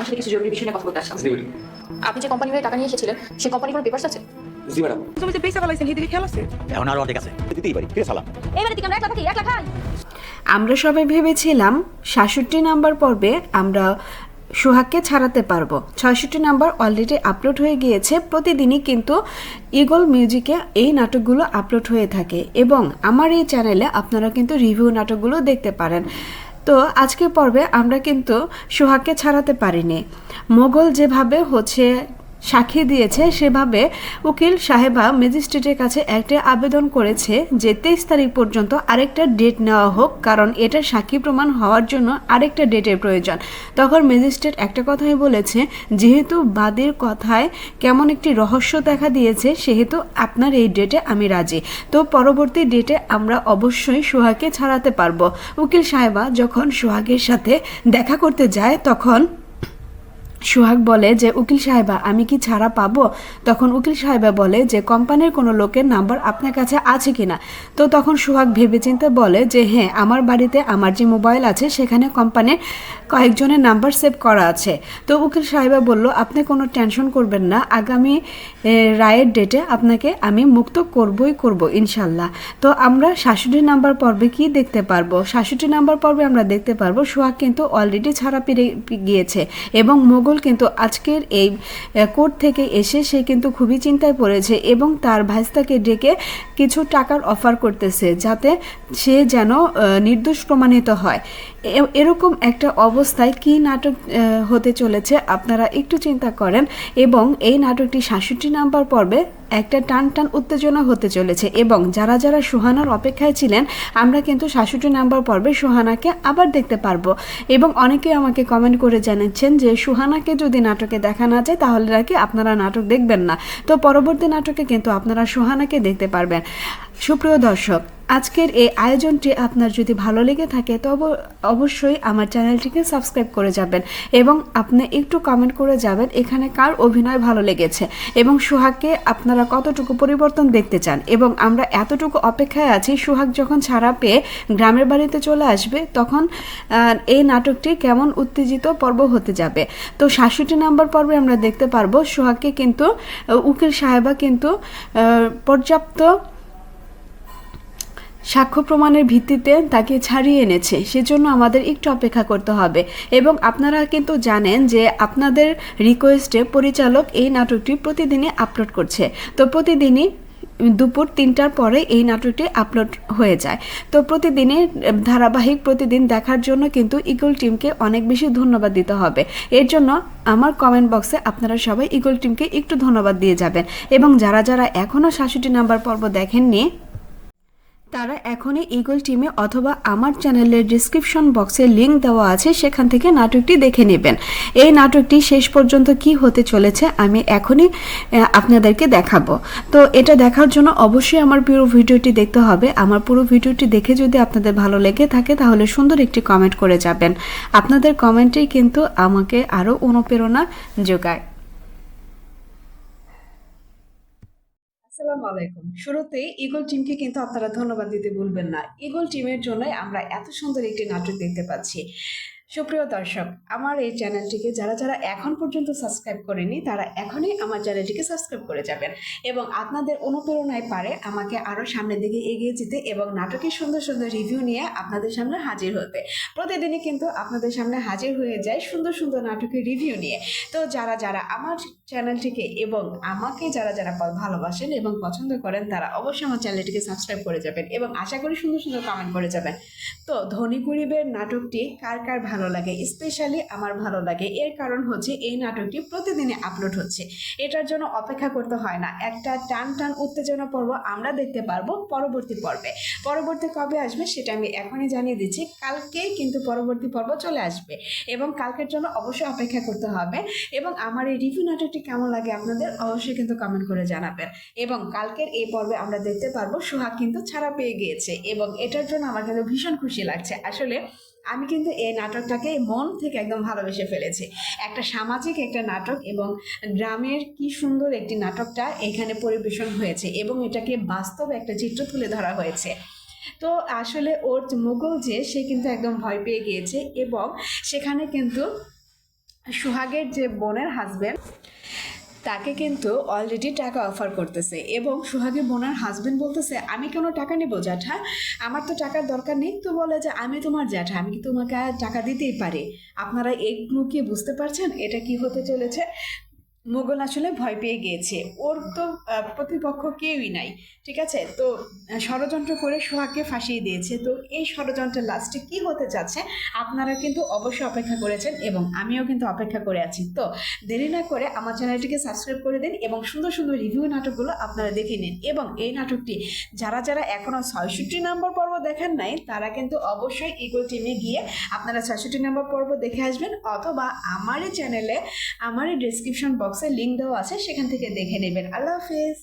আপনার সাথে কিছু জরুরি বিষয় নিয়ে কথা বলতে আসলাম। জি আপনি যে কোম্পানি থেকে টাকা নিয়ে এসেছিলেন সেই কোম্পানির কোনো পেপারস আছে? জি ম্যাডাম। তুমি যে পয়সা পালাইছেন সেদিকে খেয়াল আছে? এখন আরও অর্ধেক আছে। দিতেই পারি। ফিরে সালাম। এবারে দিকে আমরা এক লাখ থাকি? এক লাখ খাই। আমরা সবাই ভেবেছিলাম সাতষট্টি নাম্বার পর্বে আমরা সোহাগকে ছাড়াতে পারব। ছয়ষট্টি নাম্বার অলরেডি আপলোড হয়ে গিয়েছে। প্রতিদিনই কিন্তু ইগল মিউজিকে এই নাটকগুলো আপলোড হয়ে থাকে। এবং আমার এই চ্যানেলে আপনারা কিন্তু রিভিউ নাটকগুলো দেখতে পারেন। তো আজকের পর্বে আমরা কিন্তু সোহাগকে ছাড়াতে পারিনি। মোগল যেভাবে হচ্ছে সাক্ষী দিয়েছে সেভাবে উকিল সাহেবা ম্যাজিস্ট্রেটের কাছে একটা আবেদন করেছে যে তেইশ তারিখ পর্যন্ত আরেকটা ডেট নেওয়া হোক, কারণ এটা সাক্ষী প্রমাণ হওয়ার জন্য আরেকটা ডেটের প্রয়োজন। তখন ম্যাজিস্ট্রেট একটা কথাই বলেছে, যেহেতু বাদীর কথায় কেমন একটি রহস্য দেখা দিয়েছে, সেহেতু আপনার এই ডেটে আমি রাজি। তো পরবর্তী ডেটে আমরা অবশ্যই সোহাগকে ছাড়াতে পারব। উকিল সাহেবা যখন সোহাগের সাথে দেখা করতে যায়, তখন সোহাগ বলে যে, উকিল সাহেবা, আমি কি ছাড়া পাবো? তখন উকিল সাহেবা বলে যে, কোম্পানির কোনো লোকের নাম্বার আপনার কাছে আছে কিনা? তো তখন সোহাগ ভেবেচিন্তে বলে যে হ্যাঁ আমার বাড়িতে আমার যে মোবাইল আছে, সেখানে কোম্পানির কয়েকজনের নাম্বার সেভ করা আছে। তো উকিল সাহেবা বলল, আপনি কোনো টেনশন করবেন না, আগামী রায়ের ডেটে আপনাকে আমি মুক্ত করবই করব, ইনশাল্লাহ। তো আমরা শাশুড়ি নাম্বার পর্বে কি দেখতে পারব? শাশুড়ি নাম্বার পর্বে আমরা দেখতে পারব, সোহাগ কিন্তু অলরেডি ছাড়া পেরে গিয়েছে এবং মোগল কিন্তু আজকের এই কোর্ট থেকে এসে সে কিন্তু খুবই চিন্তায় পড়েছে এবং তার ভাইস্তাকে ডেকে কিছু টাকার অফার করতেছে যাতে সে যেন নির্দোষ প্রমাণিত হয়। এরকম একটা অবস্থায় কি নাটক হতে চলেছে আপনারা একটু চিন্তা করেন এবং এই নাটকটি সাতষট্টি নাম্বার পর্বে একটা টান টান উত্তেজনা হতে চলেছে এবং যারা যারা সুহানার অপেক্ষায় ছিলেন, আমরা কিন্তু সাতষট্টি নাম্বার পর্বে সুহানাকে আবার দেখতে পারব। এবং অনেকে আমাকে কমেন্ট করে জানাচ্ছেন যে, সুহানাকে যদি নাটকে দেখা না যায়, তাহলে নাকি আপনারা নাটক দেখবেন না। তো পরবর্তী নাটকে কিন্তু আপনারা সুহানাকে দেখতে পারবেন। সুপ্রিয় দর্শক আজকের এই আয়োজনটি আপনার যদি ভালো লেগে থাকে, তবে অবশ্যই আমার চ্যানেলটিকে সাবস্ক্রাইব করে যাবেন এবং আপনি একটু কমেন্ট করে যাবেন এখানে কার অভিনয় ভালো লেগেছে এবং সোহাগকে আপনারা কতটুকু পরিবর্তন দেখতে চান এবং আমরা এতটুকু অপেক্ষায় আছি, সোহাগ যখন ছাড়া পেয়ে গ্রামের বাড়িতে চলে আসবে, তখন এই নাটকটি কেমন উত্তেজিত পর্ব হতে যাবে। তো সাতষট্টি নাম্বার পর্বে আমরা দেখতে পারব সোহাগকে কিন্তু উকিল সাহেবা কিন্তু পর্যাপ্ত সাক্ষ্য প্রমাণের ভিত্তিতে তাকে ছাড়িয়ে এনেছে। সেজন্য আমাদের একটু অপেক্ষা করতে হবে। এবং আপনারা কিন্তু জানেন যে আপনাদের রিকোয়েস্টে পরিচালক এই নাটকটি প্রতিদিনই আপলোড করছে। তো প্রতিদিনই দুপুর তিনটার পরে এই নাটকটি আপলোড হয়ে যায়। তো প্রতিদিনই, ধারাবাহিক প্রতিদিন দেখার জন্য কিন্তু ইগল টিমকে অনেক বেশি ধন্যবাদ দিতে হবে। এর জন্য আমার কমেন্ট বক্সে আপনারা সবাই ইগল টিমকে একটু ধন্যবাদ দিয়ে যাবেন। এবং যারা যারা এখনও সাতষট্টি নাম্বার পর্ব দেখেননি তারা এখনই ইগল টিমে অথবা আমার চ্যানেলের ডিসক্রিপশন বক্সে লিংক দেওয়া আছে, সেখান থেকে নাটকটি দেখে নেবেন। এই নাটকটি শেষ পর্যন্ত কি হতে চলেছে আমি এখনই আপনাদেরকে দেখাবো। তো এটা দেখার জন্য অবশ্যই আমার পুরো ভিডিওটি দেখতে হবে। আমার পুরো ভিডিওটি দেখে যদি আপনাদের ভালো লেগে থাকে, তাহলে সুন্দর একটি কমেন্ট করে যাবেন। আপনাদের কমেন্টেই কিন্তু আমাকে আরও অনুপ্রেরণা যোগায়। আসসালামু আলাইকুম। শুরুতেই ইগল টিমকে কিন্তু আপনারা ধন্যবাদ দিতে ভুলবেন না। ইগল টিমের জন্য আমরা এত সুন্দর একটি নাটক দেখতে পাচ্ছি। সুপ্রিয় দর্শক, আমার এই চ্যানেলটিকে যারা যারা এখন পর্যন্ত সাবস্ক্রাইব করেনি, তারা এখনই আমার চ্যানেলটিকে সাবস্ক্রাইব করে যাবেন এবং আপনাদের অনুপ্রেরণায় পারে আমাকে আরও সামনের দিকে এগিয়ে যেতে এবং নাটকের সুন্দর সুন্দর রিভিউ নিয়ে আপনাদের সামনে হাজির হতে। প্রতিদিনই কিন্তু আপনাদের সামনে হাজির হয়ে যায় সুন্দর সুন্দর নাটকের রিভিউ নিয়ে। তো যারা যারা আমার চ্যানেলটিকে এবং আমাকে যারা যারা ভালোবাসেন এবং পছন্দ করেন, তারা অবশ্যই আমার চ্যানেলটিকে সাবস্ক্রাইব করে যাবেন এবং আশা করি সুন্দর সুন্দর কমেন্ট করে যাবেন। তো ধনী গরিবের নাটকটি কার কার ভালো লাগে স্পেশালি আমার ভালো লাগে। এর কারণ হচ্ছে এই নাটকটি প্রতিদিনে আপলোড হচ্ছে। এটার জন্য অপেক্ষা করতে হয় না। একটা টান টান উত্তেজনা পর্ব আমরা দেখতে পারব পরবর্তী পর্বে। পরবর্তী কবে আসবে সেটা আমি এখনই জানিয়ে দিচ্ছি। কালকেই কিন্তু পরবর্তী পর্ব চলে আসবে এবং কালকের জন্য অবশ্যই অপেক্ষা করতে হবে এবং আমার এই রিভিউ নাটকটি কেমন লাগে আপনাদের অবশ্যই কিন্তু কমেন্ট করে জানাবেন। এবং কালকের এই পর্বে আমরা দেখতে পারব সোহাগ কিন্তু ছাড়া পেয়ে গিয়েছে এবং এটার জন্য আমার কিন্তু ভীষণ খুশি লাগছে। আসলে আমি কিন্তু এই নাটকটাকে মন থেকে একদম ভালোবেসে ফেলেছি। একটা সামাজিক একটা নাটক এবং গ্রামের কি সুন্দর একটি নাটকটা এখানে পরিবেশন হয়েছে এবং এটাকে বাস্তব একটা চিত্র তুলে ধরা হয়েছে। তো আসলে ওর মুঘল যে, সে কিন্তু একদম ভয় পেয়ে গিয়েছে এবং সেখানে কিন্তু সোহাগের যে বোনের হাজবেন্ড তাকে কিন্তু অলরেডি টাকা অফার করতেছে এবং সোহাগী বোনার হাজবেন্ড বলতেছে, আমি কেন টাকা নেব, জ্যাঠা। আমার তো টাকার দরকার নেই। তো বলে যে, আমি তোমার জ্যাঠা, আমি কি তোমাকে টাকা দিতেই পারি? আপনারা এইগুলো কি বুঝতে পারছেন? এটা কি হতে চলেছে? মোগল আসলে ভয় পেয়ে গিয়েছে। ওর তো প্রতিপক্ষ কেউই নাই, ঠিক আছে? তো ষড়যন্ত্র করে সোহাগকে ফাঁসিয়ে দিয়েছে। তো এই ষড়যন্ত্রের লাস্টে কি হতে যাচ্ছে, আপনারা কিন্তু অবশ্যই অপেক্ষা করেছেন এবং আমিও কিন্তু অপেক্ষা করে আছি। তো, দেরি না করে আমার চ্যানেলটিকে সাবস্ক্রাইব করে দিন এবং সুন্দর সুন্দর রিভিউ নাটকগুলো আপনারা দেখে নিন। এবং এই নাটকটি যারা যারা এখনও ছয়ষট্টি নম্বর পর্ব দেখেন নাই, তারা কিন্তু অবশ্যই ইগল টিমে গিয়ে আপনারা ছয়ষট্টি নম্বর পর্ব দেখে আসবেন অথবা আমারই চ্যানেলে, আমারই ডিসক্রিপশন বক্সে লিঙ্ক দেওয়া আছে সেখান থেকে দেখে নেবেন। আল্লাহ হাফেজ।